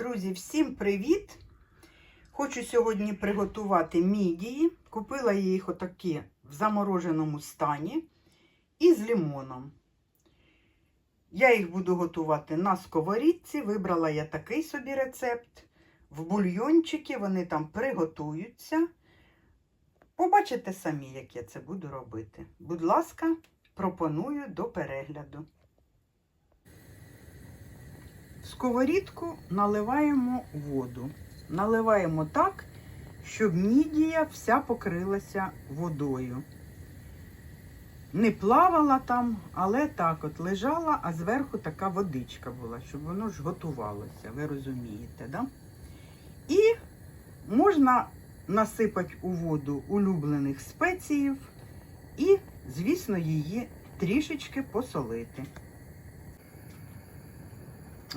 Друзі, всім привіт! Хочу сьогодні приготувати мідії. Купила я їх отакі в замороженому стані і з лимоном. Я їх буду готувати на сковорідці. Вибрала я такий собі рецепт. В бульйончики вони там приготуються. Побачите самі, як я це буду робити. Будь ласка, пропоную до перегляду. В сковорідку наливаємо воду. Наливаємо так, щоб мідія вся покрилася водою. Не плавала там, але так от лежала, а зверху така водичка була, щоб воно ж готувалося, ви розумієте, да? І можна насипати у воду улюблених спеціїв і, звісно, її трішечки посолити.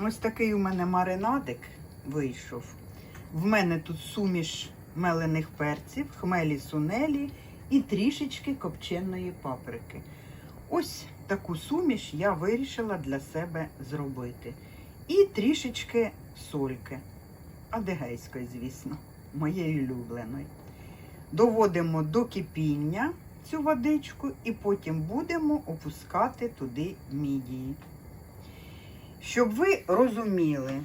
Ось такий у мене маринадик вийшов. В мене тут суміш мелених перців, хмелі сунелі і трішечки копченої паприки. Ось таку суміш я вирішила для себе зробити. І трішечки сольки. Адегейської, звісно, моєї улюбленої. Доводимо до кипіння цю водичку і потім будемо опускати туди мідії. Щоб ви розуміли,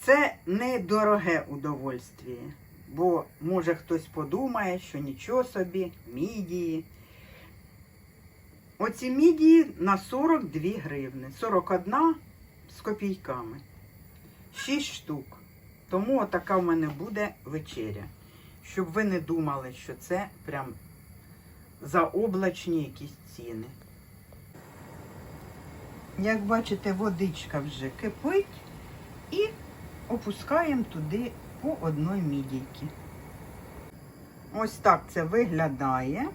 це не дороге удовольствие, бо може хтось подумає, що нічого собі, мідії. Оці мідії на 42 гривни, 41 з копійками. 6 штук. Тому отака в мене буде вечеря. Щоб ви не думали, що це прям заоблачні якісь ціни. Як бачите, водичка вже кипить і опускаємо туди по одній мідійки. Ось так це виглядає.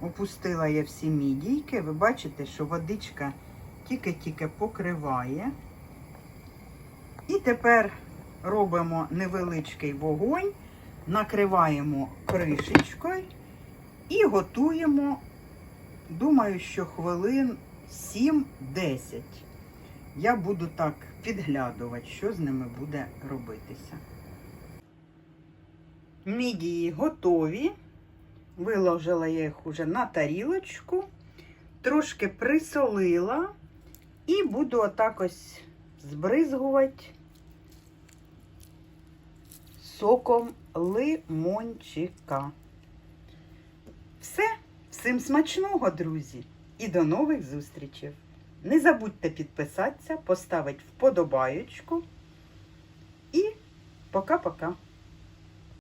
Опустила я всі мідійки. Ви бачите, що водичка тільки-тільки покриває. І тепер робимо невеличкий вогонь, накриваємо кришечкою і готуємо, думаю, що хвилин 7-10. Я буду так підглядувати, що з ними буде робитися. Мідії готові. Виложила я їх уже на тарілочку, трошки присолила і буду отак ось збризгувати соком лимончика. Все, всім смачного, друзі! І до нових зустрічей. Не забудьте підписатися, поставити вподобаєчку. І пока-пока.